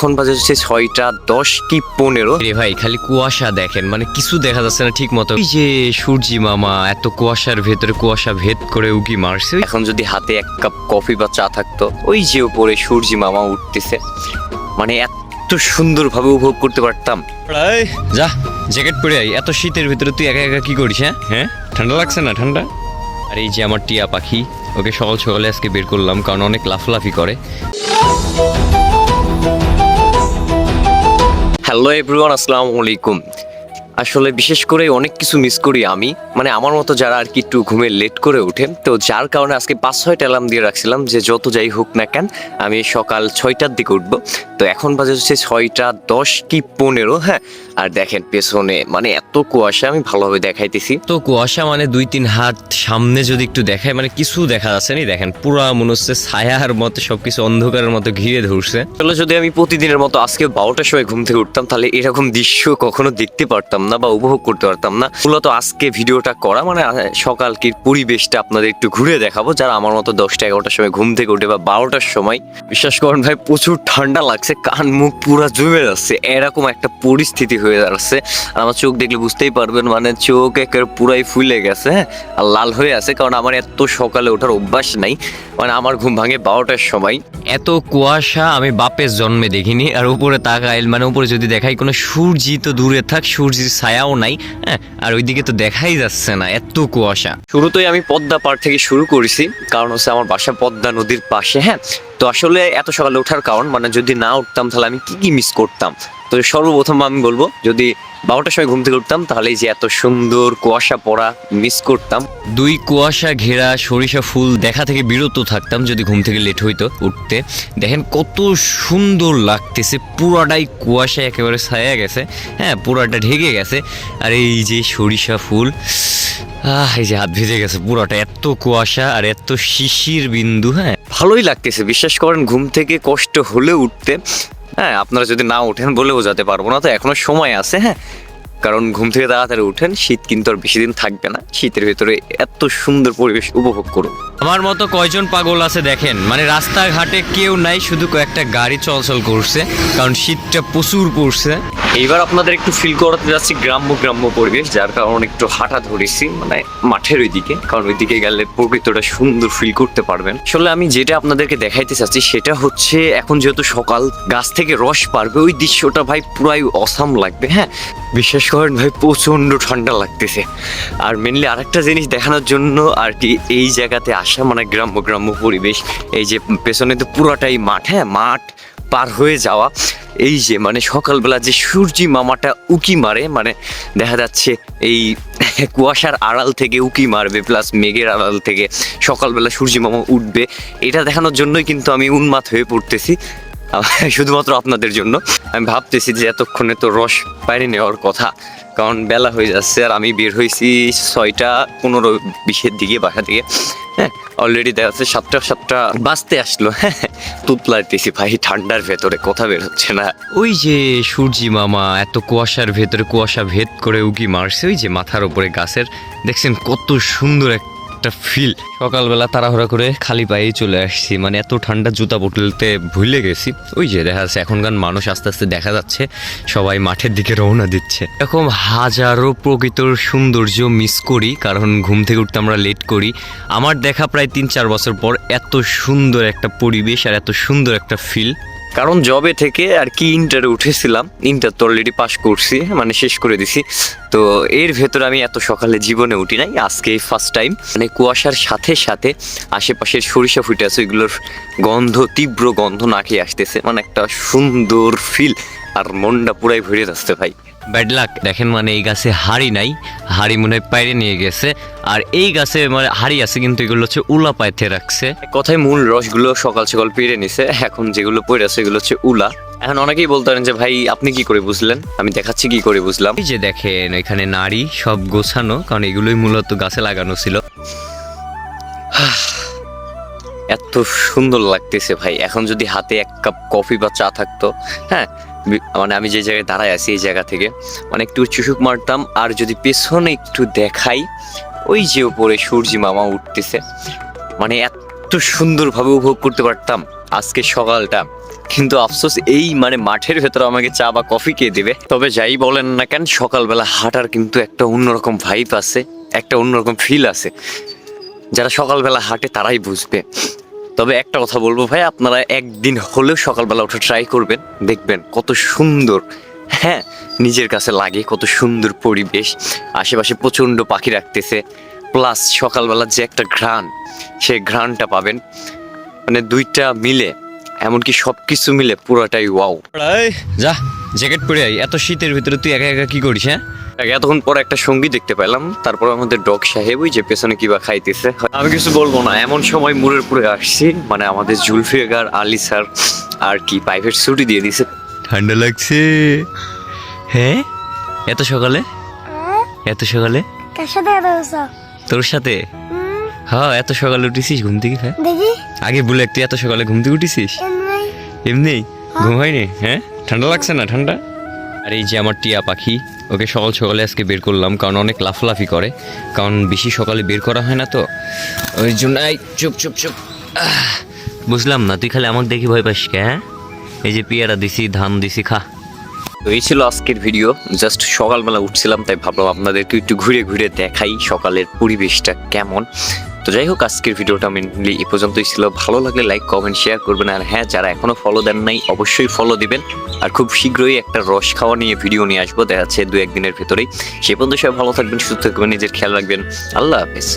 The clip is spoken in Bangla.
এখন বাজে হচ্ছে ছয়টা দশ কি পনেরো। রে ভাই খালি কুয়াশা দেখেন মানে কিছু দেখা যাচ্ছে না ঠিক মতো যে সূর্যি মামা এত কুয়াশার ভেতরে কুয়াশা ভেদ করে উকি মারছে। এখন যদি হাতে এক কাপ কফি বা চা থাকতো ওই যে উপরে সূর্যি মামা উঠতেছে। মানে এত সুন্দরভাবে উপভোগ করতে পারতাম। যা জ্যাকেট পরে আই এত শীতের ভিতরে তুই একা একা কি করিস হ্যাঁ? হ্যাঁ? ঠান্ডা লাগছে না ঠান্ডা? আর এই যে আমার টিয়া পাখি ওকে সকাল সকালে আজকে বের করলাম কারণ অনেক লাফলাফি করে। হ্যালো এভরিওয়ান আসসালামু আলাইকুম আসলে বিশেষ করে অনেক কিছু মিস করি আমি। মানে আমার মতো যারা আর কি একটু ঘুমে লেট করে ওঠে, তো যার কারণে আজকে পাঁচ ছয়টা অ্যালার্ম দিয়ে রাখছিলাম যে যত যাই হোক না কেন, আমি সকাল ছয়টার দিকে উঠবো। তো এখন বাজে হচ্ছে ছয়টা দশ কি পনেরো হ্যাঁ? আর দেখেন পেছনে মানে এত কুয়াশা আমি ভালোভাবে দেখাইতেছি। তো কুয়াশা মানে দুই তিন হাত সামনে যদি একটু দেখায় মানে কিছু দেখা যাচ্ছে না? দেখেন পুরা মনে হচ্ছে ছায়ার মতো সবকিছু অন্ধকারের মতো ঘিরে ধরছে। তাহলে যদি আমি প্রতিদিনের মতো আজকে বারোটার সময় ঘুম থেকে উঠতাম তাহলে এরকম দৃশ্য কখনো দেখতে পারতাম না বা উপভোগ করতে পারতাম না। মূলত আজকে ভিডিওটা করা মানে আহ, সকাল কি পরিবেশটা আপনাদের একটু ঘুরে দেখাবো। যারা আমার মতো দশটা এগারোটার সময় ঘুম থেকে উঠে বা বারোটার সময় বিশ্বাস করেন ভাই প্রচুর ঠান্ডা লাগছে কান মুখ পুরো জমে যাচ্ছে। এরকম একটা পরিস্থিতি হয়ে যাচ্ছে আর আমার চোখ দেখলে বুঝতেই পারবেন মানে চোখ একের পুরাই ফুলে গেছে হ্যাঁ? আর লাল হয়ে আছে, কারণ আমার এত সকালে ওঠার অভ্যাস নাই। মানে আমার ঘুম ভাঙে বারোটার সময়। এত কুয়াশা আমি বাপের জন্মে দেখিনি, আর উপরে তাকাইল মানে উপরে যদি দেখাই, কোনো সূর্যি তো দূরে থাক, সূর্যের ছায়াও নাই হ্যাঁ? আর ওইদিকে তো দেখাই যাচ্ছে না, এত কুয়াশা। শুরুতেই আমি পদ্মা পাড় থেকে শুরু করেছি, কারণ হচ্ছে আমার বাসা পদ্মা নদীর পাশে হ্যাঁ? তো আসলে এত সকালে ওঠার কারণ মানে যদি না উঠতাম তাহলে আমি কি কি মিস করতাম? তো সর্বপ্রথম আমি বলব, যদি বারোটার সময় ঘুম থেকে উঠতাম তাহলে যে এত সুন্দর কুয়াশা পড়া মিস করতাম। দুই কুয়াশা ঘেরা সরিষা ফুল দেখা থেকে বিরত থাকতাম যদি ঘুম থেকে লেট হইতো উঠতে। দেখেন কত সুন্দর লাগতেছে, পুরাটাই কুয়াশা একেবারে ছায়া গেছে হ্যাঁ পুরাটা ঢেকে গেছে। আর এই যে সরিষা ফুল, আহ, এই যে হাত ভেজে গেছে পুরাটা, এত কুয়াশা আর এত শিশির বিন্দু হ্যাঁ। ভালোই লাগতেছে। বিশ্বাস করেন, ঘুম থেকে কষ্ট হলে উঠতে হ্যাঁ আপনারা যদি না ওঠেন বলে বোঝাতে পারব না। তো এখনও সময় আছে হ্যাঁ। কারণ ঘুম থেকে তাড়াতাড়ি উঠেন শীত কিন্তু আর বেশি দিন থাকবে না। শীতের ভেতরে এত সুন্দর পরিবেশ উপভোগ করুন। আমার মতো কয়জন পাগল আছে দেখেন মানে রাস্তাঘাটে কেউ নাই, শুধু কয়েকটা গাড়ি চলাচল করছে, কারণ শীতটা প্রচুর পড়ছে। এইবার আপনাদের একটু ফিল করাতে যাচ্ছি গ্রাম্য গ্রাম্য পরিবেশ, যার কারণে একটু হাঁটা ধরেছি মানে মাঠের ওইদিকে। কারণ ওইদিকে গেলে প্রকৃতটা সুন্দর ফিল করতে পারবেন। আসলে আমি যেটা আপনাদেরকে দেখাইতে চাচ্ছি, সেটা হচ্ছে এখন যেহেতু সকাল, গাছ থেকে রস পারবে, ওই দৃশ্যটা ভাই পুরাই অসাম লাগবে হ্যাঁ? বিশ্বাস করেন ভাই প্রচণ্ড ঠান্ডা লাগতেছে। আর মেনলি আরেকটা জিনিস দেখানোর জন্য আর কি, এই জায়গাতে আসা মানে গ্রাম্য গ্রাম্য পরিবেশ, এই যে পেছনে তো পুরাটাই মাঠ হ্যাঁ? মাঠ পার হয়ে যাওয়া। এই যে মানে সকালবেলা যে সূর্যি মামাটা উকি মারে মানে দেখা যাচ্ছে এই কুয়াশার আড়াল থেকে উকি মারবে প্লাস মেঘের আড়াল থেকে সকালবেলা সূর্যি মামা উঠবে। এটা দেখানোর জন্যই কিন্তু আমি উন্মাদ হয়ে পড়তেছি, শুধুমাত্র আপনাদের জন্য। আমি ভাবতেছি যে এতক্ষণে তো রস বাইরে নেওয়ার কথা, কারণ বেলা হয়ে যাচ্ছে আর আমি বের হয়েছি ছয়টা পনেরো বিশের দিকে বাসা থেকে হ্যাঁ অলরেডি দেখা যাচ্ছে সাতটা সাতটা বাঁচতে আসলো। তুতলাইতেছি ভাই, ঠান্ডার ভেতরে, কথা বের হচ্ছে না? ওই যে সূর্যি মামা, এত কুয়াশার ভেতরে, কুয়াশা ভেদ করে উকি মারছে, ওই যে মাথার উপরে গাছের। দেখছেন কত সুন্দর একটা ফিল সকালবেলা তাড়াহুড়া করে খালি পায়েই চলে আসছি। মানে এত ঠান্ডা জুতা বটলতে ভুলে গেছি। ওই যে দেখা যাচ্ছে এখনকার মানুষ আস্তে আস্তে দেখা যাচ্ছে, সবাই মাঠের দিকে রওনা দিচ্ছে। এরকম হাজারো প্রকৃতর সৌন্দর্য মিস করি, কারণ ঘুম থেকে উঠতে আমরা লেট করি। আমার দেখা প্রায় তিন চার বছর পর এত সুন্দর একটা পরিবেশ আর এত সুন্দর একটা ফিল কারণ জবে থেকে আর কি ইন্টারে উঠেছিলাম ইন্টার তো অলরেডি পাস করছি মানে শেষ করে দিছি। তো এর ভেতরে আমি এত সকালে জীবনে উঠি নাই, আজকে ফার্স্ট টাইম মানে কুয়াশার সাথে সাথে আশেপাশের সরিষা ফুটে আছে, ওইগুলোর গন্ধ, তীব্র গন্ধ নাকে আসতেছে। মানে একটা সুন্দর ফিল আর মনটা পুরাই ভরে যাচ্ছে ভাই। ব্যাড লাক দেখেন মানে এই গাছে হাড়ি নাই, হাড়ি মনে হয় পাইরে নিয়ে গেছে। আর এই গাছে মানে হাড়ি আছে কিন্তু এগুলো হচ্ছে উলা পাইতে রাখছে। কথায় মূল রসগুলো সকাল সকাল পেরে নিছে, এখন যেগুলো পড়ে আছে এগুলো হচ্ছে উলা। এখন অনেকেই বলতে পারেন যে, ভাই, আপনি কি করে বুঝলেন? আমি দেখাচ্ছি কি করে বুঝলাম? এই যে দেখেন, এখানে নারী সব গোছানো, কারণ এগুলোই মূলত গাছে লাগানো ছিল। এত সুন্দর লাগতেছে ভাই। এখন যদি হাতে এক কাপ কফি বা চা থাকতো হ্যাঁ মানে আমি যে জায়গায় দাঁড়ায় আছি, এই জায়গা থেকে মানে একটু চুসুক মারতাম, আর যদি পেছনে একটু দেখাই, ওই যে উপরে সূর্যি মামা উঠতেছে মানে এত সুন্দরভাবে উপভোগ করতে পারতাম আজকে সকালটা। কিন্তু আফসোস, এই মানে মাঠের ভেতরে আমাকে চা বা কফি কে দেবে? তবে যাই বলেন না কেন, সকালবেলা হাঁটার কিন্তু একটা অন্যরকম ভাইব আছে, একটা অন্যরকম ফিল আছে। যারা সকালবেলা হাঁটে তারাই বুঝবে। তবে একটা কথা বলব ভাই, আপনারা একদিন হলেও সকালবেলা উঠে ট্রাই করবেন, দেখবেন কত সুন্দর হ্যাঁ নিজের কাছে লাগে কত সুন্দর পরিবেশ, আশেপাশে প্রচণ্ড পাখি রাখতেছে প্লাস সকালবেলা যে একটা ঘ্রাণ, সেই ঘ্রাণটা পাবেন মানে দুইটা মিলে, এমনকি সব কিছু মিলে পুরোটাই ওয়াও যা জ্যাকেট পরে আই এত শীতের ভিতরে তুই একা একা কি করিস হ্যাঁ? এতক্ষণ পর একটা সঙ্গী দেখতে পেলাম তারপর আমাদের ডগ সাহেব ওই যে পেছনে কিবা খাইতেছে। আমি কিছু বলব না এমন সময় মুরের পুরে আসছি মানে আমাদের জুলফিকার আলী স্যার আর কি প্রাইভেট ছুটি দিয়ে দিছে। ঠান্ডা লাগছে? হ্যাঁ? এত সকালে? এত সকালে? তোর সাথে? হ্যাঁ এত সকালে উঠেছিস ঘুম থেকে হ্যাঁ আগে বলে তুই এত সকালে ঘুম থেকে উঠেছিস? এমনি। এমনি? ঘুম হয়নি? হ্যাঁ? ঠান্ডা লাগছে না ঠান্ডা? আর এই যে আমার টিয়া পাখি ওকে সকাল সকালে আজকে বের করলাম, কারণ অনেক লাফালাফি করে, কারণ বেশি সকালে বের করা হয় না তো। ওই জন্য চুপ চুপ চুপ। বুঝলাম না, তুই খালি আমাকে দেখি ভয় পাস কে হ্যাঁ? এই যে পেয়ারা দিছি, ধান দিছি, খা। তো এই ছিল আজকের ভিডিও, জাস্ট সকালবেলা উঠছিলাম, তাই ভাবলাম আপনাদেরকে একটু ঘুরে ঘুরে দেখাই সকালের পরিবেশটা কেমন। তো যাই হোক, আজকের ভিডিওটা মেনলি এ পর্যন্তই ছিল। ভালো লাগলে লাইক কমেন্ট শেয়ার করবেন। আর হ্যাঁ যারা এখনও ফলো দেন নাই, অবশ্যই ফলো দিবেন। আর খুব শীঘ্রই একটা রস খাওয়া নিয়ে ভিডিও নিয়ে আসব, দেখা যাচ্ছে দু একদিনের ভেতরেই। সে পর্যন্ত সবাই ভালো থাকবেন, সুস্থ থাকবেন, নিজের খেয়াল রাখবেন। আল্লাহ হাফেজ।